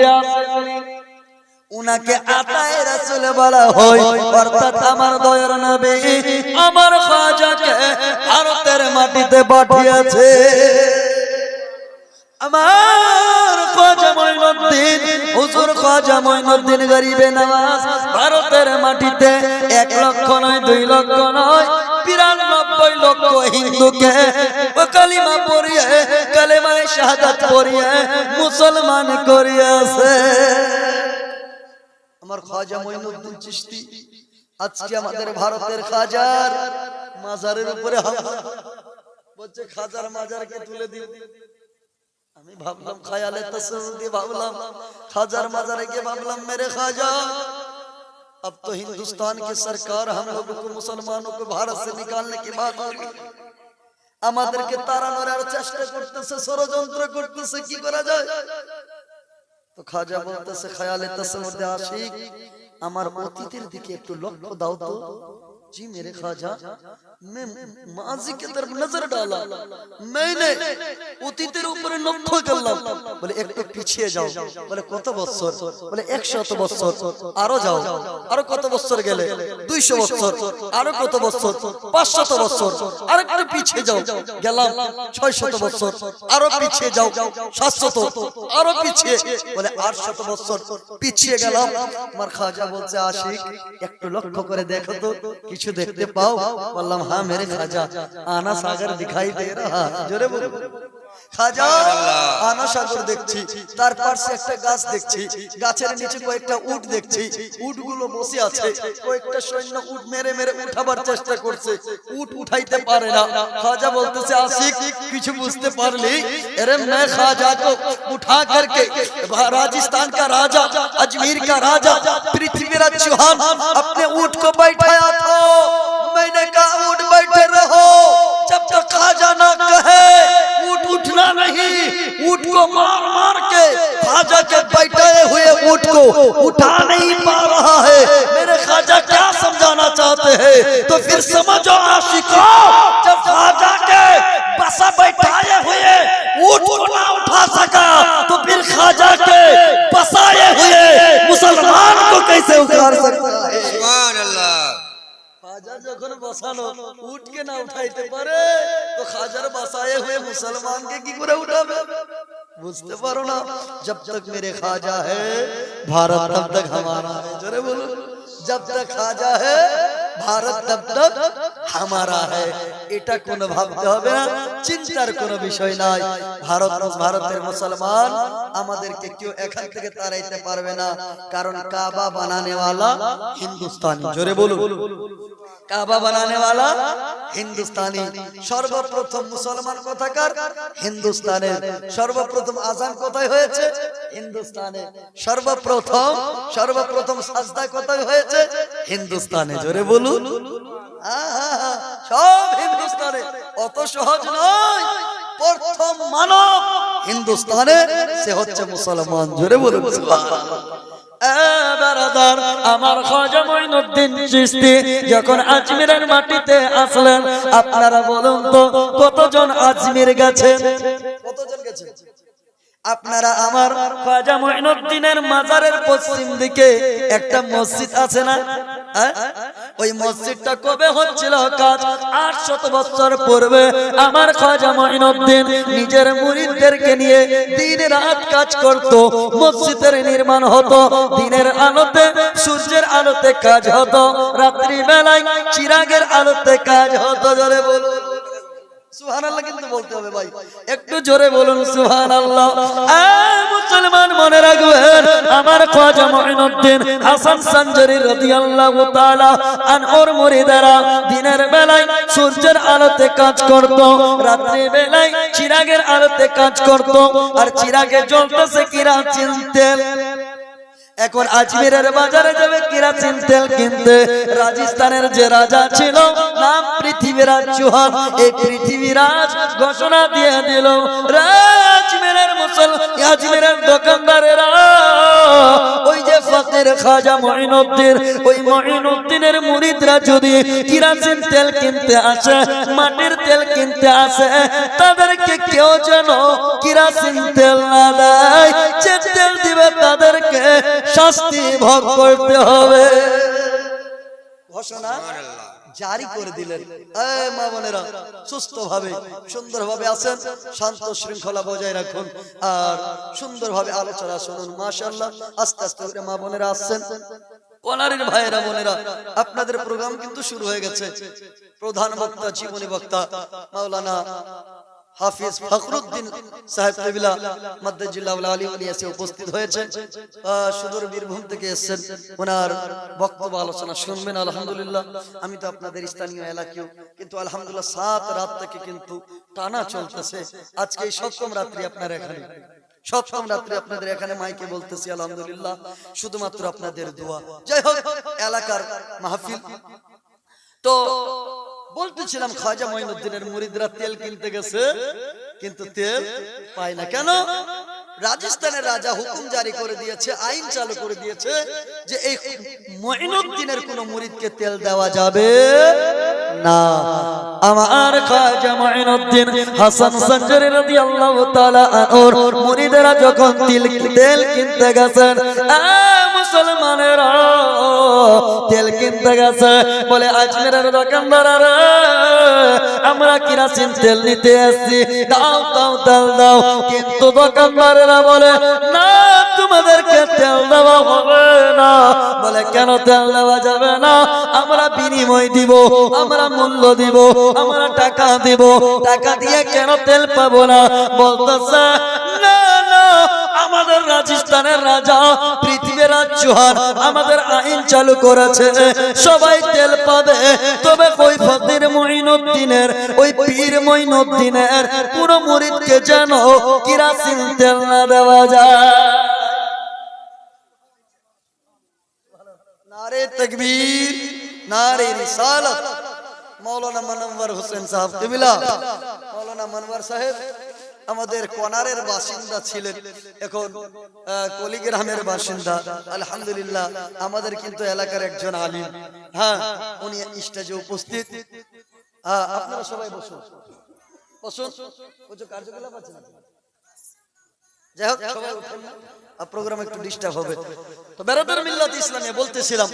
যে আছেন উনাকে আতায় রাসূল বলা হয়, অর্থাৎ আমার দয়ার নবী আমার খাজাকে ভারতের মাটিতে পাঠিয়েছে। আমার খাজা মঈনুদ্দিন, হুজুর খাজা মঈনুদ্দিন গরিবে ভারতের মাটিতে এক লক্ষ নয়, দুই লক্ষ নয় লক্ষ হিন্দুকে ও কালিমা পড়িয়ে, কালেমায় পড়িয়ে মুসলমান করিয়াছে। আমার খাজা চিশতি, আজকে আমাদের ভারতের খাজার মাজারের উপরে বলছে, খাজার মাজারকে তুলে দিন আমি ভাবলাম, খায়ালে দিয়ে ভাবলাম, খাজার মাজারে গিয়ে ভাবলাম, মেরে খাজা। अब तो हिंदुस्तान की सरकार हम लोगों को मुसलमानों को भारत से निकालने की बात हो रही है। আমাদেরকে তাড়ানোর আর চেষ্টা করতেছে ষড়যন্ত্র করতেছে কি করা যায় তো খাজা বলতেছে খায়ালে তসমুদ্দে আশিক আমার অতীতের দিকে একটু লক্ষ্য দাও তো जी मेरे खाजा मैं माजी की तरफ नजर डाला मैंने অতীতের উপরে লক্ষ্য করলাম বলে একটু পিছিয়ে যাও বলে কত বছর বলে একশত বছর আরো যাও আরো কত বছর গেলে দুইশো বছর আরো কত বছর পাঁচশত বছর আরো একটু পিছিয়ে যাও গেলাম ছয়শত বছর আরো পিছিয়ে যাও সাতশত আরো পিছিয়ে বলে আটশত বছর পিছিয়ে গেলাম আমার খাজা বলছে আশিক একটু লক্ষ্য করে দেখো তো কিছু দেখতে পাও। বললাম হ্যাঁ মেরে খাজা। আনা সাগর দিখাই দে রহা। জোরে বলো খাজা আনা সাগর দেখছি তার পাশে একটা গাছ দেখছি গাছের নিচে কয়েকটা উট দেখছি উট গুলো বসে আছে কয়েকটা সৈন্য উট মেরে মেরে উঠাবার চেষ্টা করছে উট উঠাইতে পারে না খাজা বলতেছে আশিক কিছু বুঝতে পারলি अरे मैं खाजा को उठा करके राजस्थान का राजा अजमेर का राजा पृथ्वीराज चौहान अपने ऊंट को बैठाया था को मार मार के खाजा के बैठाए हुए ऊंट को उठा नहीं पा रहा है मेरे खाजा क्या समझाना चाहते हैं तो फिर समझो आशिको जब खाजा के बसा बैठाए हुए ऊंट को ना उठा सका तो फिर खाजा के बसाए हुए मुसलमान को कैसे उखाड़ सकता है সুবহান আল্লাহ খাজা যখন বসানো উঠকে না উঠাইতে পারে তো খাজার বসায়ে হয়ে মুসলমানকে কি করে উঠাবে বুঝতে পারো না? জব তক মেরে খাজা হে ভারত তব তক হামারা। হে জোরে বলো জব তক খাজা হে ভারত তব তক হামারা হে এটা কোনো ভাবতে হবে না। চিন্তার কোনো বিষয় নাই। ভারত ভারতের মুসলমান। আমাদেরকে কেউ এখান থেকে তাড়াইতে পারবে না। কারণ কাবা বানানেওয়ালা হিন্দুস্তান। জোরে বলো কাবা বানানে वाला? হিন্দুস্তানি। সর্বপ্রথম মুসলমান কোথাকার? হিন্দুস্তানের। সর্বপ্রথম আজান কোথায় হয়েছে? হিন্দুস্তানে। সর্বপ্রথম সর্বপ্রথম সাজদা কোথায় হয়েছে? হিন্দুস্তানে। জোরে বলুন। সব হিন্দুস্তানে। অত সহজ নয়। প্রথম মানব হিন্দুস্তানে সে হচ্ছে মুসলমান। জোরে বলুন। সুবহানাল্লাহ। আমার খাজা মঈনুদ্দিন চিশতি যখন আজমিরের মাটিতে আসলেন আপনারা বলুন তো কতজন আজমির গেছেন কতজন গেছেন আপনারা আমার খাজা মঈনুদ্দিনের মাজারের পশ্চিম দিকে একটা মসজিদ আছে না হ্যাঁ? ওই মসজিদটা কবে হচ্ছিল কাজ? আটশত বছর পূর্বে আমার খাজা মঈনুদ্দিন নিজের মুরিদদেরকে নিয়ে দিন রাত কাজ করত, মসজিদের নির্মাণ হতো, দিনের আলোতে, সূর্যের আলোতে কাজ হতো রাত্রি বেলায় চিরাগের আলোতে কাজ হতো, জোরে বলুন। সুবহানাল্লাহ কিন্তু বলতে হবে ভাই। একটু জোরে বলুন, সুবহানাল্লাহ। মুসলমান, মনে রাখবেন। আমার খাজা মুঈনুদ্দিন হাসান সানজারি রাদিয়াল্লাহু তাআলা আন ওর মুরিদারা দিনের বেলায় সূর্যের আলোতে কাজ করত রাত্রি বেলায় চিরাগের আলোতে কাজ করত, আর চিরাগে জ্বলতেছে কিরা চিনতেন এখন আজমিরের বাজারে যাবে কিরাসিন তেল কিনতে। রাজস্থানের যে রাজা ছিল, নাম পৃথিবীরাজ চৌহান। এই পৃথিবীরাজ ঘোষণা দিয়ে দিল রাজমিরের মুসল, আজমিরের ফকির খাজা মঈনুদ্দিন, ওই মঈনুদ্দিনের মুরিদরা যদি কিরাসিন তেল কিনতে আসে, মাটির তেল কিনতে আসে, তাদেরকে কেউ যেন কিরাসিন তেল না দেয়, যে তেল দিবে তাদেরকে শাস্তি ভোগ করতে হবে। ঘোষণা? জারি করে দিলেন। মা বোনেরা সুস্থ ভাবে সুন্দর ভাবে আছেন, শান্ত শৃঙ্খলা বজায় রাখুন। আর সুন্দর ভাবে আলোচনা শুনুন, মাশাআল্লাহ, আস্তে আস্তে করে মা বোনেরা আসছেন। কলারের ভাইয়েরা বোনেরা, আপনাদের প্রোগ্রাম কিন্তু শুরু হয়ে গেছে। প্রধান বক্তা, জীবনী বক্তা, মাওলানা হাফিজ ফখরুদ্দিন সাহেব কবিলা মাদ্দাজিল্লাহ আলী উনি এসে উপস্থিত হয়েছেন। সুদূর বীরভূম থেকে এসেছেন। ওনার বক্তব্য, আলোচনা শুনবেন, আলহামদুলিল্লাহ। আমি তো আপনাদের স্থানীয় এলাকায় কিন্তু আলহামদুলিল্লাহ সাত রাত থেকে কিন্তু টানা চলতেছে। আজকে এই সপ্তম রাত্রি আপনার এখানে। সপ্তম রাত্রি আপনাদের এখানে মাইকে বলতেছি, আলহামদুলিল্লাহ। শুধুমাত্র আপনাদের দোয়া। যাই হোক, এলাকার মাহফিল। তো বলতেছিলাম খাজা মঈনুদ্দিনের মুরিদরা তেল কিনতে গেছে কিন্তু তেল পায় না কেন? রাজস্থানের রাজা হুকুম জারি করে দিয়েছে আইন চালু করে দিয়েছে যে এই মঈনুদ্দিনের কোন মুরিদকে তেল দেওয়া যাবে না। আমার খাজা মঈনুদ্দিন হাসান সঞ্জরি রাদিয়াল্লাহু তাআলা আনহুর মুরিদরা যখন তিল তেল কিনতে গেছেন আ মুসলমানেরা তেল কিনতে গেছে। বলে আজমেরের দোকানদাররা, আমরা কিরাসিন তেল নিতে আসছি দাও দাও, তেল দাও। কিন্তু দোকানদারেরা বলে, না, তোমাদেরকে তেল দেওয়া হবে না। বলে, কেন তেল দেওয়া যাবে না? আমরা বিনিময় দিব, আমরা মূল্য দিব, আমরা টাকা দিব। টাকা দিয়ে কেন তেল পাবো না? বলতেছে না, আমাদের রাজস্থানের রাজা পৃথিবীর চৌহান আমাদের আইন চালু করেছে। সবাই তেল পাবে। তবে ওই ফকির মঈনুদ্দিনের, ওই পীর মঈনুদ্দিনের, পুরো মুরিদকে যেন কিরাসিন তেল না দেওয়া যায়। নারে তকবীর, নারে রিসালত। মৌলানা মনওয়ার হোসেন সাহেব, কিবিলা। মৌলানা মনওয়ার সাহেব। আমাদের কোনারের বাসিন্দা ছিলেন। এখন কলিগ্রামের বাসিন্দা। আলহামদুলিল্লাহ, আমাদের কিন্তু এলাকার একজন আলিম হ্যাঁ উনি স্টেজে উপস্থিত। আপনারা সবাই বসুন। বসুন। কার্যকলাপ আছে? যাই হোক, সবাই প্রোগ্রাম একটু ডিস্টার্ব হবে। তো বেরাদার মিল্লাত ইসলামে বলতেছিলাম